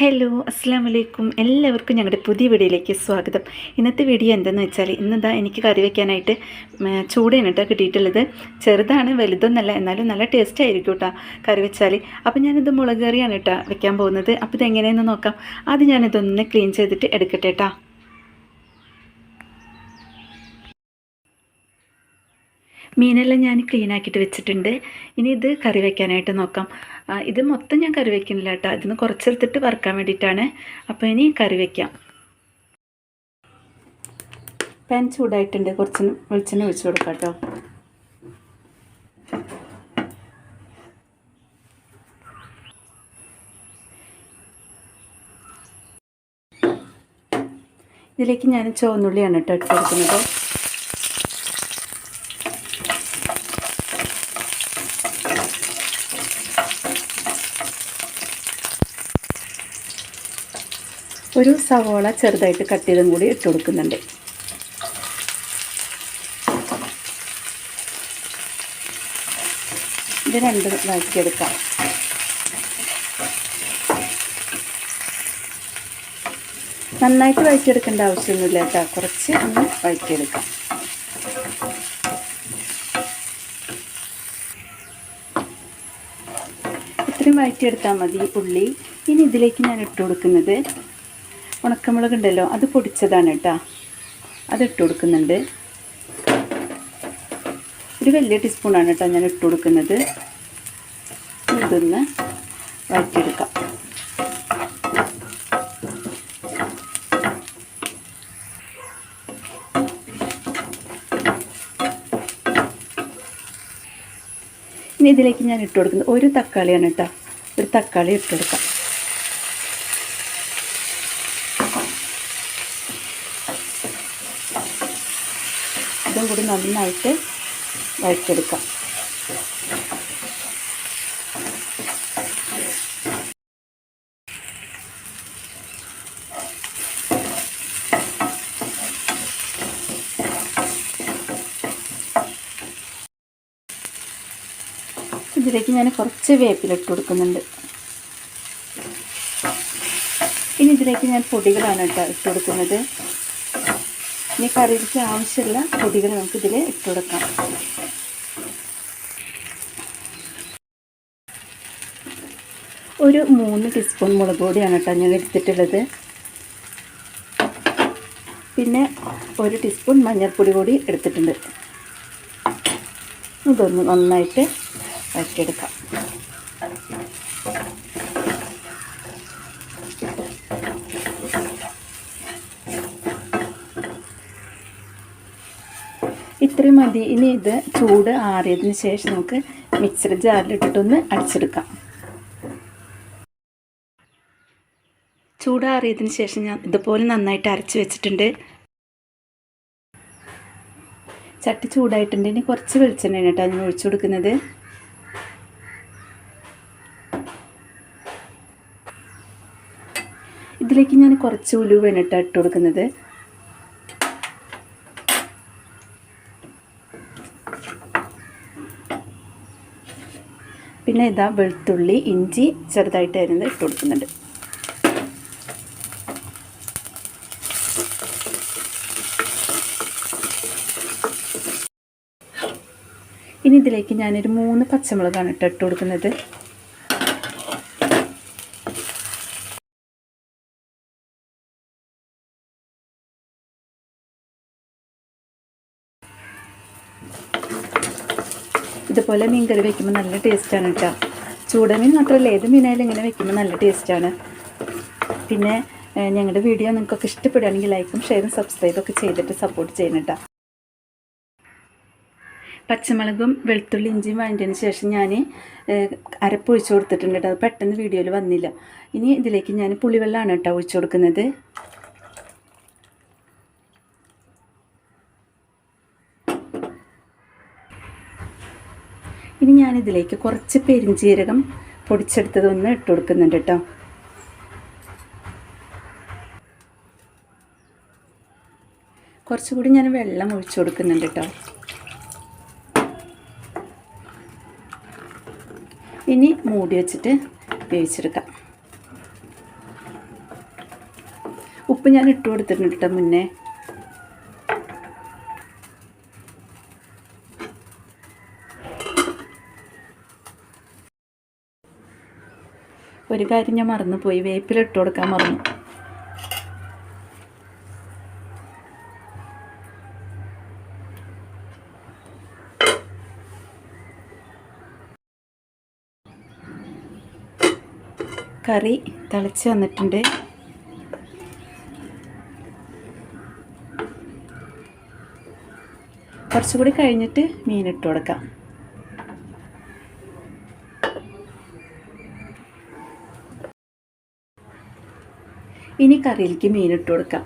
Hello അസ്സാം വലൈക്കും എല്ലാവർക്കും ഞങ്ങളുടെ പുതിയ വീഡിയോയിലേക്ക് സ്വാഗതം. ഇന്നത്തെ വീഡിയോ എന്തെന്ന് വെച്ചാൽ ഇന്നിതാ എനിക്ക് കറി വെക്കാനായിട്ട് ചൂടയാണ് കേട്ടോ കിട്ടിയിട്ടുള്ളത്. ചെറുതാണ് വലുതൊന്നല്ല എന്നാലും നല്ല ടേസ്റ്റ് ആയിരിക്കും കേട്ടോ കറി വെച്ചാൽ അപ്പോൾ ഞാനിത് മുളക് കറിയാണ് കേട്ടോ വെക്കാൻ പോകുന്നത്. അപ്പോൾ ഇത് എങ്ങനെയെന്ന് നോക്കാം. ആദ്യം ഞാനിതൊന്ന് ക്ലീൻ ചെയ്തിട്ട് എടുക്കട്ടെ കേട്ടോ മീനെല്ലാം ഞാൻ ക്ലീൻ ആക്കിയിട്ട് വെച്ചിട്ടുണ്ട്. ഇനി ഇത് കറി വെക്കാനായിട്ട് നോക്കാം. ഇത് മൊത്തം ഞാൻ കറി വെക്കുന്നില്ല കേട്ടോ ഇതിന് കുറച്ചെടുത്തിട്ട് വറുക്കാൻ വേണ്ടിയിട്ടാണ്. അപ്പോൾ ഇനി കറി വെക്കാം. പാൻ ചൂടായിട്ടുണ്ട്. കുറച്ച് വെളിച്ചെണ്ണ ഒഴിച്ചു കൊടുക്കാം കേട്ടോ ഇതിലേക്ക് ഞാൻ ചുവന്നുള്ളിയാണ് കേട്ടോ ഇട്ട് കൊടുക്കുന്നത്. ഒരു സവോള ചെറുതായിട്ട് കട്ട് ചെയ്തും കൂടി ഇട്ട് കൊടുക്കുന്നുണ്ട്. ഇത് രണ്ടും വഴക്കിയെടുക്കാം നന്നായിട്ട് വഴക്കിയെടുക്കേണ്ട ആവശ്യമൊന്നുമില്ല കേട്ടോ. കുറച്ച് ഒന്ന് വഴക്കിയെടുക്കാം ഇത്രയും വഴറ്റിയെടുത്താൽ മതി ഉള്ളി. ഇനി ഇതിലേക്ക് ഞാൻ ഇട്ട് കൊടുക്കുന്നത് ഉണക്കമുളക് ഉണ്ടല്ലോ അത് പൊടിച്ചതാണ് കേട്ടോ. അത് ഇട്ട് കൊടുക്കുന്നുണ്ട്. ഒരു വലിയ ടീസ്പൂണാണ് കേട്ടോ ഞാൻ ഇട്ട് കൊടുക്കുന്നത്. ഇതൊന്ന് വഴറ്റിയെടുക്കാം. ഇനി ഇതിലേക്ക് ഞാൻ ഇട്ട് കൊടുക്കുന്നത് ഒരു തക്കാളിയാണ് കേട്ടോ. ഒരു തക്കാളി ഇട്ട് കൊടുക്കാം. കൂടി നന്നായിട്ട് വഴറ്റെടുക്കാം ഇതിലേക്ക് ഞാൻ കുറച്ച് വേപ്പിലിട്ട് കൊടുക്കുന്നുണ്ട്. ഇനി ഇതിലേക്ക് ഞാൻ പൊടികളാണ് കേട്ടോ ഇട്ട് കൊടുക്കുന്നത്. ഇനി കറിക്ക് ആവശ്യമുള്ള പൊടികൾ നമുക്ക് ഇതിൽ ഇട്ട് കൊടുക്കാം. ഒരു മൂന്ന് ടീസ്പൂൺ മുളക് പൊടിയാണ് കേട്ടോ ഞാൻ എടുത്തിട്ടുള്ളത്. പിന്നെ ഒരു ടീസ്പൂൺ മഞ്ഞൾപ്പൊടി കൂടി എടുത്തിട്ടുണ്ട്. ഇതൊന്ന് നന്നായിട്ട് വഴറ്റിയെടുക്കാം. ഇത്രയും മതി. ഇനി ഇത് ചൂട് ആറിയതിന് ശേഷം നമുക്ക് മിക്സർ ജാറിലിട്ടിട്ടൊന്ന് അടിച്ചെടുക്കാം. ചൂടാറിയതിന് ശേഷം ഞാൻ ഇതുപോലെ നന്നായിട്ട് അരച്ച് വെച്ചിട്ടുണ്ട്. ചട്ടി ചൂടായിട്ടുണ്ട്. ഇനി കുറച്ച് വെളിച്ചെണ്ണ കേട്ടോ ഞാൻ ഒഴിച്ചു കൊടുക്കുന്നത്. ഇതിലേക്ക് ഞാൻ കുറച്ച് ഉലുവയാണ് കേട്ടോ ഇട്ട് കൊടുക്കുന്നത്. പിന്നെ ഇതാ വെളുത്തുള്ളി ഇഞ്ചി ചെറുതായിട്ട് അരിഞ്ഞത് ഇട്ട് കൊടുക്കുന്നുണ്ട്. ഇനി ഇതിലേക്ക് ഞാനൊരു മൂന്ന് പച്ചമുളകാണ് ഇട്ട് ഇട്ട് കൊടുക്കുന്നത്. ഇതുപോലെ മീൻ കറി വെക്കുമ്പോൾ നല്ല ടേസ്റ്റാണ് കേട്ടോ ചൂടമീൻ മാത്രമല്ല ഏത് മീനായാലും ഇങ്ങനെ വെക്കുമ്പോൾ നല്ല ടേസ്റ്റാണ് പിന്നെ ഞങ്ങളുടെ വീഡിയോ നിങ്ങൾക്കൊക്കെ ഇഷ്ടപ്പെടുകയാണെങ്കിൽ ലൈക്കും ഷെയറും സബ്സ്ക്രൈബും ഒക്കെ ചെയ്തിട്ട് സപ്പോർട്ട് ചെയ്യണം കേട്ടോ പച്ചമുളകും വെളുത്തുള്ളി ഇഞ്ചിയും വാങ്ങിയതിന് ശേഷം ഞാൻ അരപ്പ് ഒഴിച്ചു കൊടുത്തിട്ടുണ്ട് കേട്ടോ അത് പെട്ടെന്ന് വീഡിയോയിൽ വന്നില്ല. ഇനി ഇതിലേക്ക് ഞാൻ പുളിവെള്ളമാണ് കേട്ടോ ഒഴിച്ചു കൊടുക്കുന്നത്. ഇനി ഞാനിതിലേക്ക് കുറച്ച് പെരിഞ്ജീരകം പൊടിച്ചെടുത്തതൊന്ന് ഇട്ട് കൊടുക്കുന്നുണ്ട് കേട്ടോ. കുറച്ചുകൂടി ഞാൻ വെള്ളം ഒഴിച്ചു കൊടുക്കുന്നുണ്ട് കേട്ടോ. ഇനി മൂടി വെച്ചിട്ട് വേവിച്ചെടുക്കാം. ഉപ്പ് ഞാൻ ഇട്ട് കൊടുത്തിട്ടുണ്ട് കേട്ടോ മുന്നേ. ഒരു കാര്യം ഞാൻ മറന്നുപോയി. വേപ്പില ഇട്ട് കൊടുക്കാൻ മറന്നു. കറി തിളച്ച് വന്നിട്ടുണ്ട്. കുറച്ചുകൂടി കഴിഞ്ഞിട്ട് മീനിട്ട് കൊടുക്കാം. ഇനി കറിയിലേക്ക് മീൻ ഇട്ട് കൊടുക്കാം.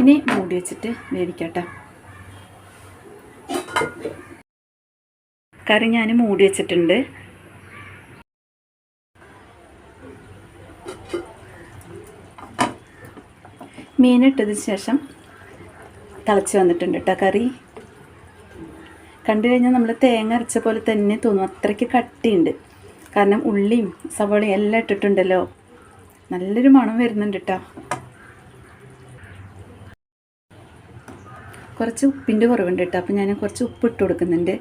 ഇനി മൂടി വെച്ചിട്ട് വേവിക്കട്ടെ. കറി ഞാൻ മൂടി വെച്ചിട്ടുണ്ട്. മീനിട്ടതിന് ശേഷം തിളച്ച് വന്നിട്ടുണ്ട് കേട്ടോ കറി. കണ്ടു കഴിഞ്ഞാൽ നമ്മൾ തേങ്ങ അരച്ച പോലെ തന്നെ തോന്നും. അത്രയ്ക്ക് കട്ടിയുണ്ട്. കാരണം ഉള്ളിയും സവോളയും എല്ലാം ഇട്ടിട്ടുണ്ടല്ലോ. നല്ലൊരു മണം വരുന്നുണ്ട് കേട്ടോ കുറച്ച് ഉപ്പിന്റെ കുറവുണ്ട് കേട്ടോ അപ്പോൾ ഞാൻ കുറച്ച് ഉപ്പ് ഇട്ട് കൊടുക്കുന്നുണ്ട്.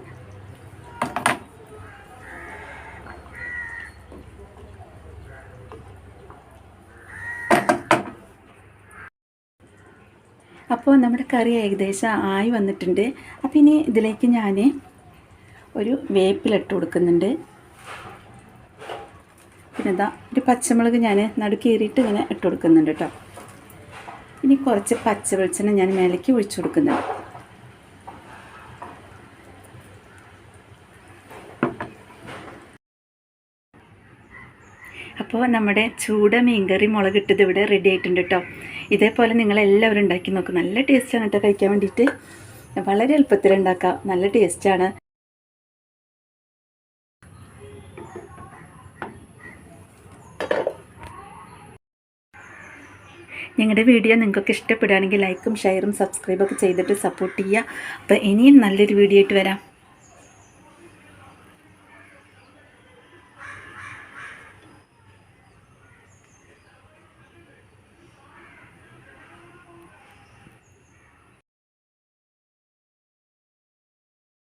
അപ്പോൾ നമ്മുടെ കറി ഏകദേശം ആയി വന്നിട്ടുണ്ട്. അപ്പോൾ ഇനി ഇതിലേക്ക് ഞാൻ ഒരു വേപ്പിലിട്ട് കൊടുക്കുന്നുണ്ട്. പിന്നെ ഇതാ ഒരു പച്ചമുളക് ഞാൻ നടുക്കേറിയിട്ട് ഇങ്ങനെ ഇട്ട് കൊടുക്കുന്നുണ്ട് കേട്ടോ. ഇനി കുറച്ച് പച്ച വെളിച്ചെണ്ണ ഞാൻ മേലേക്ക് ഒഴിച്ചു കൊടുക്കുന്നുണ്ട്. അപ്പോൾ നമ്മുടെ ചൂട മീൻകറി മുളകിട്ടത് ഇവിടെ റെഡി ആയിട്ടുണ്ട് കേട്ടോ. ഇതേപോലെ നിങ്ങളെല്ലാവരും ഉണ്ടാക്കി നോക്കും. നല്ല ടേസ്റ്റാണ് കേട്ടോ കഴിക്കാൻ വേണ്ടിയിട്ട്. വളരെ എളുപ്പത്തിൽ ഉണ്ടാക്കാം. നല്ല ടേസ്റ്റാണ് ഞങ്ങളുടെ വീഡിയോ നിങ്ങൾക്ക് ഇഷ്ടപ്പെടുകയാണെങ്കിൽ ലൈക്കും ഷെയറും സബ്സ്ക്രൈബൊക്കെ ചെയ്തിട്ട് സപ്പോർട്ട് ചെയ്യുക. അപ്പോൾ ഇനിയും നല്ലൊരു വീഡിയോ ആയിട്ട് വരാം.